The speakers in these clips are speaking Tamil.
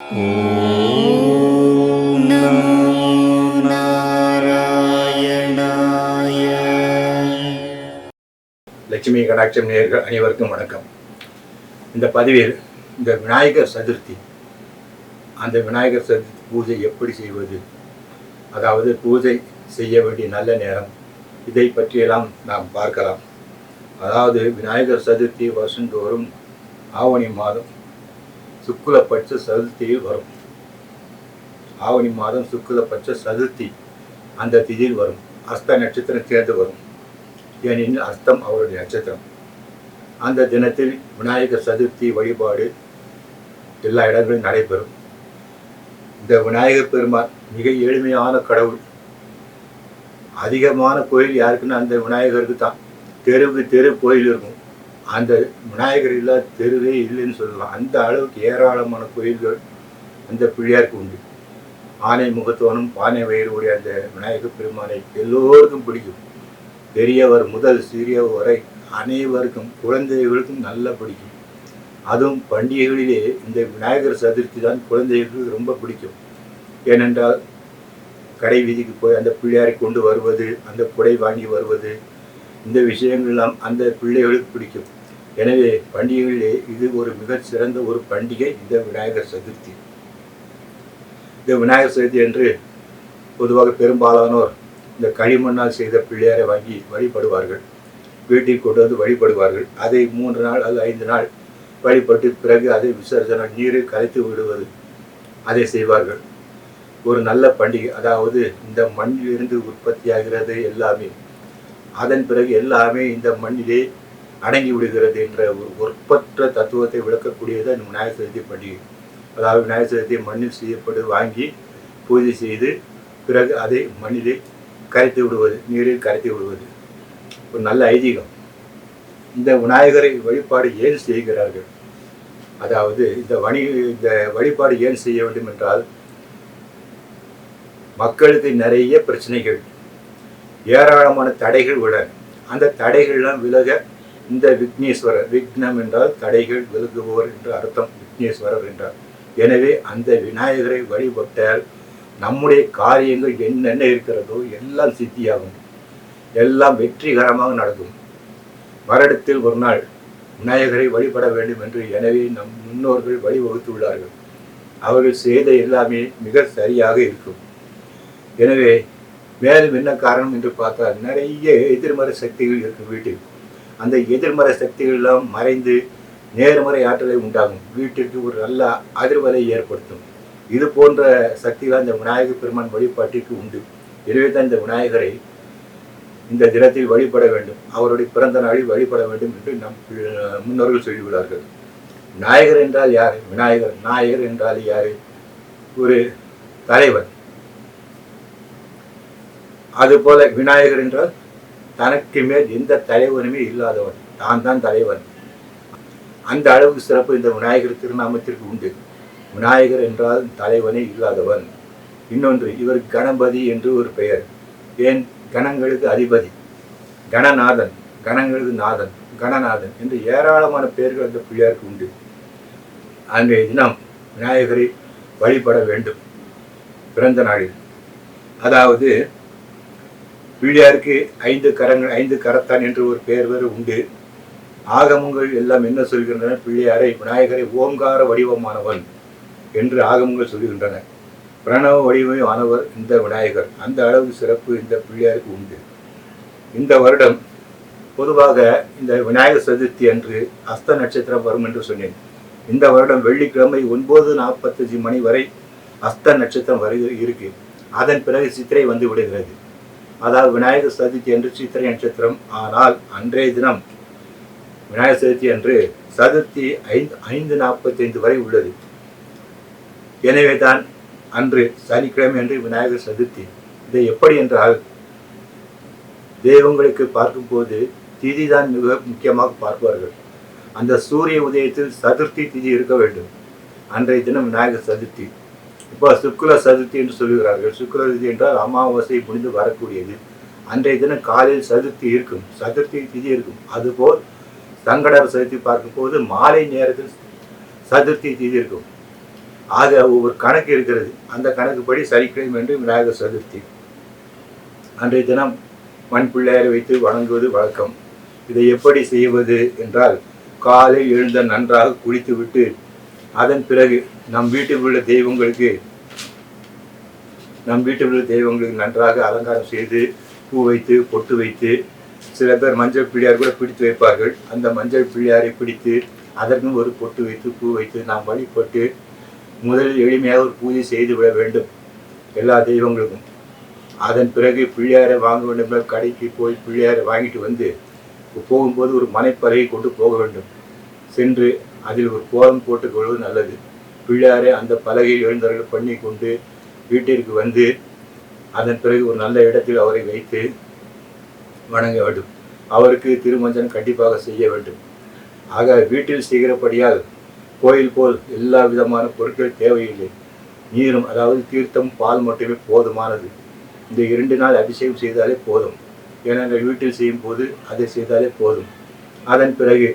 ॐ नमो नारायणाय லட்சுமி கடாட்சம் நேர்கள் அனைவருக்கும் வணக்கம் இந்த பதிவில் இந்த விநாயகர் சதுர்த்தி அந்த விநாயகர் சதுர்த்தி பூஜை எப்படி செய்வது அதாவது பூஜை செய்ய வேண்டிய நல்ல நேரம் இதை பற்றியெல்லாம் நாம் பார்க்கலாம் அதாவது விநாயகர் சதுர்த்தி வருஷந்தோறும் ஆவணி மாதம் சுக்குலப்பட்ச சதுர்த்தியில் வரும். ஆவணி மாதம் சுக்குலபட்ச சதுர்த்தி அந்த திதியில் வரும். அஸ்த நட்சத்திரம் சேர்ந்து வரும். ஏனெனில் அஸ்தம் அவருடைய நட்சத்திரம். அந்த தினத்தில் விநாயகர் சதுர்த்தி வழிபாடு எல்லா இடங்களிலும் நடைபெறும். இந்த விநாயகர் பெருமான் மிக எளிமையான கடவுள். அதிகமான கோயில் யாருக்குன்னா அந்த விநாயகருக்கு தான். தெருவுக்கு தெரு கோயில் இருக்கும். அந்த விநாயகர் இல்லாத தெருவே இல்லைன்னு சொல்லலாம் அந்த அளவுக்கு ஏராளமான கோயில்கள் அந்த பிள்ளையாருக்கு உண்டு. ஆனை முகத்தோனும் பானை வயிறுடைய அந்த விநாயகர் பெருமானை எல்லோருக்கும் பிடிக்கும். பெரியவர் முதல் சிறியவர் வரை அனைவருக்கும் குழந்தைகளுக்கும் நல்லா பிடிக்கும். அதுவும் பண்டிகைகளிலே இந்த விநாயகர் சதுர்த்தி தான் குழந்தைகளுக்கு ரொம்ப பிடிக்கும். ஏனென்றால் கடை வீதிக்கு போய் அந்த பிள்ளையாரை கொண்டு வருவது அந்த குடை வாங்கி வருவது இந்த விஷயங்கள்லாம் அந்த பிள்ளைகளுக்கு பிடிக்கும். எனவே பண்டிகைகளிலே இது ஒரு மிக சிறந்த ஒரு பண்டிகை இந்த விநாயகர் சதுர்த்தி. இந்த விநாயகர் சதுர்த்தி என்று பொதுவாக பெரும்பாலானோர் இந்த களிமண்ணால் செய்த பிள்ளையாரை வாங்கி வழிபடுவார்கள். வீட்டில் கொண்டு வந்து வழிபடுவார்கள். அதை மூன்று நாள் அல்லது ஐந்து நாள் வழிபட்டு பிறகு அதை விசர்ஜனை நீரில் கரைத்து விடுவது அதை செய்வார்கள். ஒரு நல்ல பண்டிகை அதாவது இந்த மண்ணிலிருந்து உற்பத்தியாகிறது எல்லாமே. அதன் பிறகு எல்லாமே இந்த மண்ணிலே அடங்கி விடுகிறது என்ற ஒரு ஒற்பற்ற தத்துவத்தை விளக்கக்கூடியது அந்த விநாயகர் சதுர்த்தி பண்டிகை அதாவது விநாயகர் சதுர்த்தி மண்ணில் செய்யப்பட்டு வாங்கி பூஜை செய்து பிறகு அதை மண்ணிலே கரைத்து விடுவது நீரில் கரைத்து விடுவது. ஒரு நல்ல ஐதீகம். இந்த விநாயகரை வழிபாடு ஏன் செய்கிறார்கள்? அதாவது இந்த வணி இந்த வழிபாடு ஏன் செய்ய வேண்டும் என்றால் மக்களுக்கு நிறைய பிரச்சனைகள் ஏராளமான தடைகள் விட அந்த தடைகள்லாம் விலக இந்த விக்னேஸ்வரர் விக்னம் என்றால் தடைகள் விலகுபவர் என்று அர்த்தம் விக்னேஸ்வரர் என்றார். எனவே அந்த விநாயகரை வழிபட்டால் நம்முடைய காரியங்கள் என்னென்ன இருக்கிறதோ எல்லாம் சித்தியாகும். எல்லாம் வெற்றிகரமாக நடக்கும். வருடத்தில் ஒரு நாள் விநாயகரை வழிபட வேண்டும் என்று எனவே நம் முன்னோர்கள் வழிவகுத்துள்ளார்கள் அவர்கள் செய்த எல்லாமே மிக சரியாக இருக்கும். எனவே மேலும் என்ன காரணம் என்று பார்த்தால் நிறைய எதிர்மறை சக்திகள் இருக்கும் வீட்டில். அந்த எதிர்மறை சக்திகள் எல்லாம் மறைந்து நேர்மறை ஆற்றலை உண்டாகும். வீட்டிற்கு ஒரு நல்ல அதிர்வலை ஏற்படுத்தும். இது போன்ற சக்திகள் அந்த விநாயகர் பெருமான் வழிபாட்டிற்கு உண்டு. எனவே தான் இந்த விநாயகரை இந்த தினத்தில் வழிபட வேண்டும். அவருடைய பிறந்த நாளில் வழிபட வேண்டும் என்று நம் முன்னோர்கள் சொல்லிவிடார்கள் நாயகர் என்றால் யார்? விநாயகர் நாயகர் என்றால் யார்? ஒரு தலைவர் அதுபோல விநாயகர் என்றால் தனக்கு மேல் எந்த தலைவனுமே இல்லாதவன். தான் தான் தலைவன். அந்த அளவுக்கு சிறப்பு இந்த விநாயகர் திருநாமத்திற்கு உண்டு. விநாயகர் என்றால் தலைவனே இல்லாதவன். இன்னொன்று இவர் கணபதி என்று ஒரு பெயர். ஏன்? கணங்களுக்கு அதிபதி. கணநாதன் கணங்களுக்கு நாதன் கணநாதன் என்று ஏராளமான பெயர்கள் அந்த பிள்ளையாருக்கு உண்டு. அன்றைய தினம் விநாயகரை வழிபட வேண்டும். பிறந்த நாளில். அதாவது பிள்ளையாருக்கு ஐந்து கரங்கள் ஐந்து கரத்தான் என்று ஒரு பெயர் வேறு உண்டு. ஆகமங்கள் எல்லாம் என்ன சொல்கின்றன? பிள்ளையாரை விநாயகரை ஓங்கார வடிவமானவன் என்று ஆகமங்கள் சொல்கின்றன. பிரணவ வடிவமானவர் இந்த விநாயகர். அந்த அளவு சிறப்பு இந்த பிள்ளையாருக்கு உண்டு. இந்த வருடம் பொதுவாக இந்த விநாயகர் சதுர்த்தி அன்று அஸ்த நட்சத்திரம் வரும் என்று சொன்னேன். இந்த வருடம் வெள்ளிக்கிழமை ஒன்பது நாற்பத்தஞ்சு மணி வரை அஸ்த நட்சத்திரம் வருக இருக்கு. அதன் பிறகு சித்திரை வந்து விடுகிறது. அதாவது விநாயகர் சதுர்த்தி என்று சித்திரை நட்சத்திரம். ஆனால் அன்றைய தினம் விநாயகர் சதுர்த்தி அன்று சதுர்த்தி ஐந்து ஐந்து நாற்பத்தைந்து வரை உள்ளது. எனவே தான் அன்று சனிக்கிழமை அன்று விநாயகர் சதுர்த்தி. இதை எப்படி என்றால் தெய்வங்களுக்கு பார்க்கும்போது திதி தான் மிக முக்கியமாக பார்ப்பார்கள். அந்த சூரிய உதயத்தில் சதுர்த்தி திதி இருக்க வேண்டும். அன்றைய தினம் விநாயகர் சதுர்த்தி. இப்போ சுக்குல சதுர்த்தி என்று சொல்கிறார்கள் சுக்குல சதுர்த்தி என்றால் அமாவாசை முடிந்து வரக்கூடியது. அன்றைய தினம் காலையில் சதுர்த்தி இருக்கும். சதுர்த்தி திதி இருக்கும். அதுபோல் சங்கடர் சதுர்த்தி பார்க்கும்போது மாலை நேரத்தில் சதுர்த்தி திதி இருக்கும். ஆக ஒவ்வொரு கணக்கு இருக்கிறது. அந்த கணக்குப்படி சனிக்கிழமை என்று விநாயகர் சதுர்த்தி. அன்றைய தினம் மண் பிள்ளையரை வைத்து வணங்குவது வழக்கம். இதை எப்படி செய்வது என்றால் காலை எழுந்த நன்றாக குளித்துவிட்டு அதன் பிறகு நம் வீட்டில் உள்ள தெய்வங்களுக்கு நம் வீட்டில் உள்ள தெய்வங்களுக்கு நன்றாக அலங்காரம் செய்து பூ வைத்து பொட்டு வைத்து சில பேர் மஞ்சள் பிள்ளையார் கூட பிடித்து வைப்பார்கள். அந்த மஞ்சள் பிள்ளையாரை பிடித்து அதற்கும் ஒரு பொட்டு வைத்து பூ வைத்து நாம் வழிபட்டு முதலில் எளிமையாக ஒரு பூஜை செய்து விட வேண்டும். எல்லா தெய்வங்களுக்கும். அதன் பிறகு பிள்ளையாரை வாங்க வேண்டும். கடைக்கு போய் பிள்ளையாரை வாங்கிட்டு வந்து போகும்போது ஒரு மனைப்பறையை கொண்டு போக வேண்டும். சென்று அதில் ஒரு கோலம் போட்டுக் கொள்வது நல்லது. பிள்ளாரே அந்த பலகையில் எழுந்தவர்கள் பண்ணி கொண்டு வீட்டிற்கு வந்து அதன் பிறகு ஒரு நல்ல இடத்தில் அவரை வைத்து வணங்க வேண்டும் அவருக்கு திருமஞ்சனம் கண்டிப்பாக செய்ய வேண்டும். ஆக வீட்டில் செய்கிறபடியால் கோயில் போல் எல்லா விதமான பொருட்கள் தேவையில்லை. நீரும் அதாவது தீர்த்தம் பால் மட்டுமே போதுமானது. இந்த இரண்டு நாள் அபிஷேகம் செய்தாலே போதும். ஏனென்றால் வீட்டில் செய்யும் போது அதை செய்தாலே போதும். அதன் பிறகு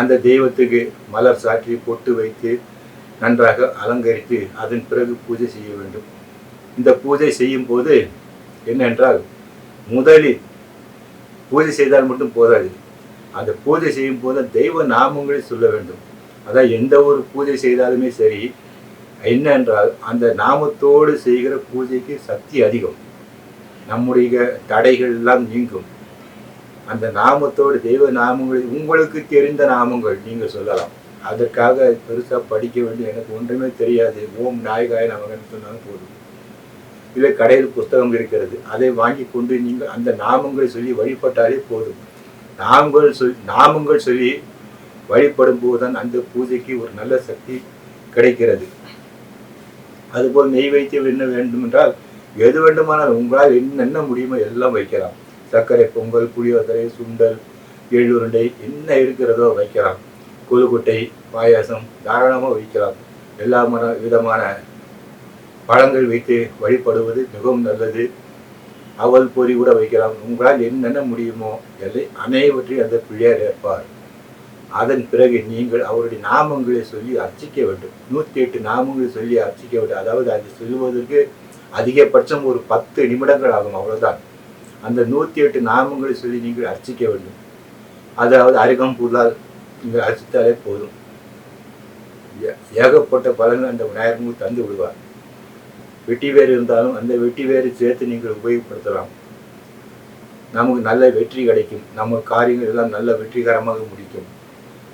அந்த தெய்வத்துக்கு மலர் சாற்றி பொட்டு வைத்து நன்றாக அலங்கரித்து அதன் பிறகு பூஜை செய்ய வேண்டும். இந்த பூஜை செய்யும் போது என்னென்றால் முதலில் பூஜை செய்தால் மட்டும் போதாது. அந்த பூஜை செய்யும் போது தெய்வ நாமங்களை சொல்ல வேண்டும். அதான் எந்த ஒரு பூஜை செய்தாலுமே சரி என்னென்றால் அந்த நாமத்தோடு செய்கிற பூஜைக்கு சக்தி அதிகம். நம்முடைய தடைகள் எல்லாம் நீங்கும். அந்த நாமத்தோடு தெய்வ நாமங்கள் உங்களுக்கு தெரிந்த நாமங்கள் நீங்கள் சொல்லலாம். அதற்காக பெருசாக படிக்க வேண்டிய எனக்கு ஒன்றுமே தெரியாது. ஓம் நாயகாய நமகன்னு சொன்னாலும் போதும். இல்லை கடையில் புஸ்தகம் இருக்கிறது. அதை வாங்கி கொண்டு நீங்கள் அந்த நாமங்களை சொல்லி வழிபட்டாலே போதும். நாமங்கள் சொல் நாமங்கள் சொல்லி வழிபடும் போதுதான் அந்த பூஜைக்கு ஒரு நல்ல சக்தி கிடைக்கிறது. அதுபோல் நெய் வைத்தியம் என்ன வேண்டும் என்றால் எது வேண்டுமானால் உங்களால் என்னென்ன முடியுமோ எல்லாம் வைக்கலாம். சர்க்கரை பொங்கல் புளியோதரை சுண்டல் எள்ளுருண்டை என்ன இருக்கிறதோ வைக்கலாம். கொழுக்கட்டை பாயாசம் தாராளமாக வைக்கலாம். எல்லா மன விதமான பழங்கள் வைத்து வழிபடுவது மிகவும் நல்லது. அவல் பொறி கூட வைக்கலாம். உங்களால் என்னென்ன முடியுமோ எல்லை அனைவற்றையும் அந்த பிள்ளையார் ஏற்பார். அதன் பிறகு நீங்கள் அவருடைய நாமங்களை சொல்லி அர்ச்சிக்க வேண்டும். நூற்றி எட்டு நாமங்களை சொல்லி அர்ச்சிக்க வேண்டும். அதாவது அது சொல்லுவதற்கு அதிகபட்சம் ஒரு பத்து நிமிடங்கள் ஆகும். அவ்வளவுதான். அந்த நூற்றி எட்டு நாமங்களை சொல்லி நீங்கள் அர்ச்சிக்க வேண்டும். அதாவது அருகம் அருகம்புல்லால் நீங்கள் அர்ச்சித்தாலே போதும். ஏ- ஏகப்பட்ட பலன்கள் அந்த விநாயகர் தந்து விடுவார். வெட்டி வேறு இருந்தாலும் அந்த வெட்டி வேறு சேர்த்து நீங்கள் உபயோகப்படுத்தலாம். நமக்கு நல்ல வெற்றி கிடைக்கும். நம்ம காரியங்கள் எல்லாம் நல்ல வெற்றிகரமாக முடிக்கும்.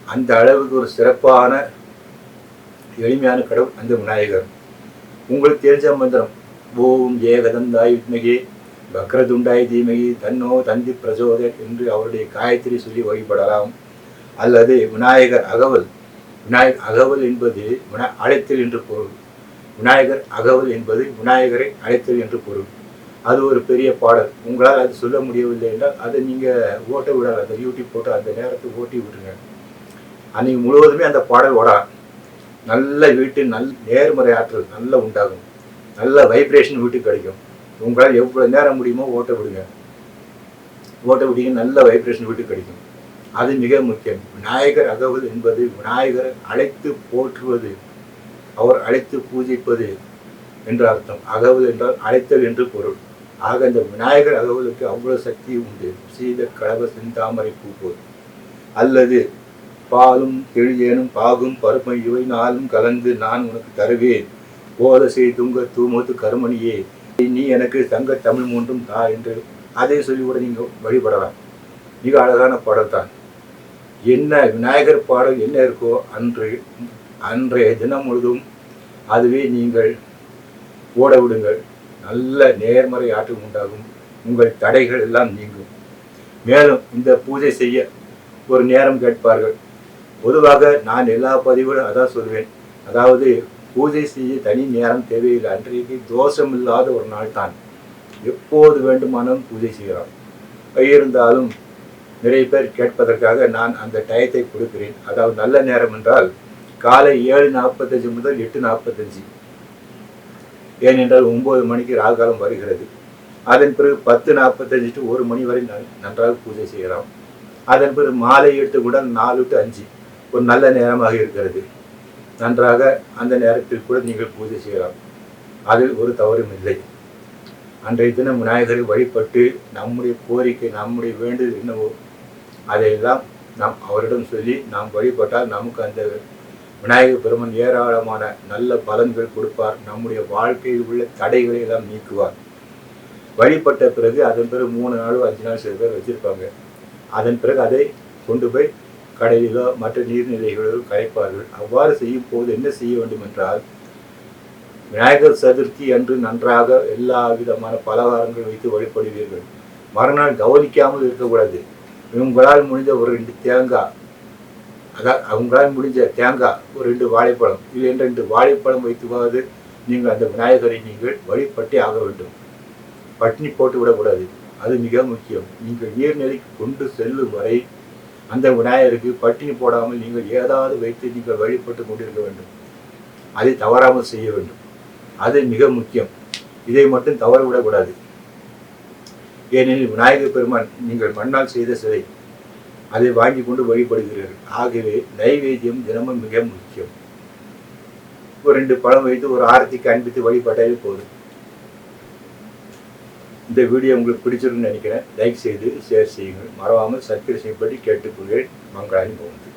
அந்த அளவுக்கு ஒரு சிறப்பான எளிமையான கடவுள் அந்த விநாயகர். உங்களுக்கு தெரிஞ்ச மந்திரம் ஓம் ஏகதந்தாய் வித்மகே பக்ரதுண்டாய் தீமகி தன்னோ தந்தி பிரசோதர் என்று அவருடைய காயத்ரி சொல்லி வழிபடலாம். அல்லது விநாயகர் அகவல். விநாயகர் அகவல் என்பது வினா அழைத்தல் என்று பொருள். விநாயகர் அகவல் என்பது விநாயகரை அழைத்தல் என்று பொருள். அது ஒரு பெரிய பாடல். உங்களால் அது சொல்ல முடியவில்லை என்றால் அதை நீங்கள் ஓட்ட விடாது. அந்த யூடியூப் போட்டு அந்த நேரத்தை ஓட்டி விட்டுருங்க. அன்னைக்கு முழுவதுமே அந்த பாடல் ஓடா. நல்ல வீட்டு நல் நேர்மறை ஆற்றல் நல்லா உண்டாகும். நல்ல வைப்ரேஷன் வீட்டுக்கு கிடைக்கும். உங்களால் எவ்வளோ நேரம் முடியுமோ ஓட்ட விடுங்க. ஓட்ட விடுங்க நல்ல வைப்ரேஷன் வீட்டுக்கு கிடைக்கும். அது மிக முக்கியம். விநாயகர் அகவல் என்பது விநாயகர் அழைத்து போற்றுவது அவர் அழைத்து பூஜிப்பது என்ற அர்த்தம். அகவல் என்றால் அழைத்தல் என்று பொருள். ஆக இந்த விநாயகர் அகவலுக்கு அவ்வளவு சக்தி உண்டு. சீத கலவ செந்தாமரை பூ அல்லது பாலும் தெளியேனும் பாகும் பருமை இவை நாளும் கலந்து நான் உனக்கு தருவேன். போல செய் துங்க தூமத்து கருமணியே நீ எனக்கு தங்க தமிழ் மூன்றும் தா என்று அதை சொல்லி கூட நீங்கள் வழிபடலாம். மிக அழகான பாடல் தான் என்ன விநாயகர் பாடல் என்ன இருக்கோ அன்று அன்றைய தினம் முழுதும் அதுவே நீங்கள் ஓட விடுங்கள். நல்ல நேர்மறை ஆற்றல் உண்டாகும். உங்கள் தடைகள் எல்லாம் நீங்கும். மேலும் இந்த பூஜை செய்ய ஒரு நேரம் கேட்பார்கள். பொதுவாக நான் எல்லா பதிவுகளும் அதான் சொல்வேன். அதாவது பூஜை செய்ய தனி நேரம் தேவையில்லை. அன்றைக்கு தோஷம் இல்லாத ஒரு நாள் தான் எப்போது வேண்டுமானாலும் பூஜை செய்யலாம். இருந்தாலும் நிறைய பேர் கேட்பதற்காக நான் அந்த டயத்தை கொடுக்கிறேன். அதாவது நல்ல நேரம் என்றால் காலை ஏழு நாற்பத்தஞ்சு முதல் எட்டு நாற்பத்தஞ்சு. ஏனென்றால் ஒன்பது மணிக்கு ராகாலம் வருகிறது. அதன் பிறகு பத்து நாற்பத்தஞ்சு டு ஒரு மணி வரை நன்றாக பூஜை செய்யலாம். அதன் பிறகு மாலை எட்டு கூட நாலு டு அஞ்சு. ஒரு நல்ல நேரமாக இருக்கிறது. நன்றாக அந்த நேரத்தில் கூட நீங்கள் பூஜை செய்யலாம். அதில் ஒரு தவறும் இல்லை. அன்றைய தினம் விநாயகரை வழிபட்டு நம்முடைய கோரிக்கை நம்முடைய வேண்டுதல் என்னவோ அதையெல்லாம் நாம் அவரிடம் சொல்லி நாம் வழிபட்டால் நமக்கு அந்த விநாயகர் பெருமன் ஏராளமான நல்ல பலன்கள் கொடுப்பார். நம்முடைய வாழ்க்கையில் உள்ள தடைகளை எல்லாம் நீக்குவார். வழிபட்ட பிறகு அதன் பிறகு மூணு நாளோ அஞ்சு நாள் சில பேர் வச்சிருப்பாங்க. அதன் பிறகு அதை கொண்டு போய் கடலிலோ மற்ற நீர்நிலைகளிலோ கரைப்பார்கள். அவ்வாறு செய்யும் போது என்ன செய்ய வேண்டும் என்றால் விநாயகர் சதுர்த்தி அன்று நன்றாக எல்லா விதமான பலகாரங்கள் வைத்து வழிபடுவீர்கள். மறுநாள் கவனிக்காமல் இருக்கக்கூடாது. உங்களால் முடிஞ்ச ஒரு ரெண்டு தேங்காய் அதான் அவங்களால் முடிஞ்ச தேங்காய் ஒரு ரெண்டு வாழைப்பழம். இது ரெண்டு வாழைப்பழம் வைத்துவாவது நீங்கள் அந்த விநாயகரை நீங்கள் வழிபட்டே ஆக வேண்டும். பட்டினி போட்டு விடக்கூடாது. அது மிக முக்கியம். நீங்கள் நீர்நிலைக்கு கொண்டு செல்லும் வரை அந்த விநாயகருக்கு பட்டினி போடாமல் நீங்கள் ஏதாவது வைத்து நீங்கள் வழிபட்டு கொண்டிருக்க வேண்டும். அதை தவறாமல் செய்ய வேண்டும். அது மிக முக்கியம். இதை மட்டும் தவற விடக்கூடாது ஏனெனில் விநாயகர் பெருமான் நீங்கள் மண்ணால் செய்த சிலை அதை வாங்கி கொண்டு வழிபடுகிறீர்கள். ஆகவே நைவேத்தியம் தினமும் மிக முக்கியம். ஒரு ரெண்டு பழம் வைத்து ஒரு ஆரத்தி காண்பித்து வழிபட்டாலே போதும். இந்த வீடியோ உங்களுக்கு பிடிச்சிருக்குன்னு நினைக்கிறேன். லைக் செய்து ஷேர் செய்யுங்கள். மறவாமல் சப்ஸ்கிரைப் செய்யப்பட்டு கேட்டுக்கொள்கிறேன். மங்களாகி போகுது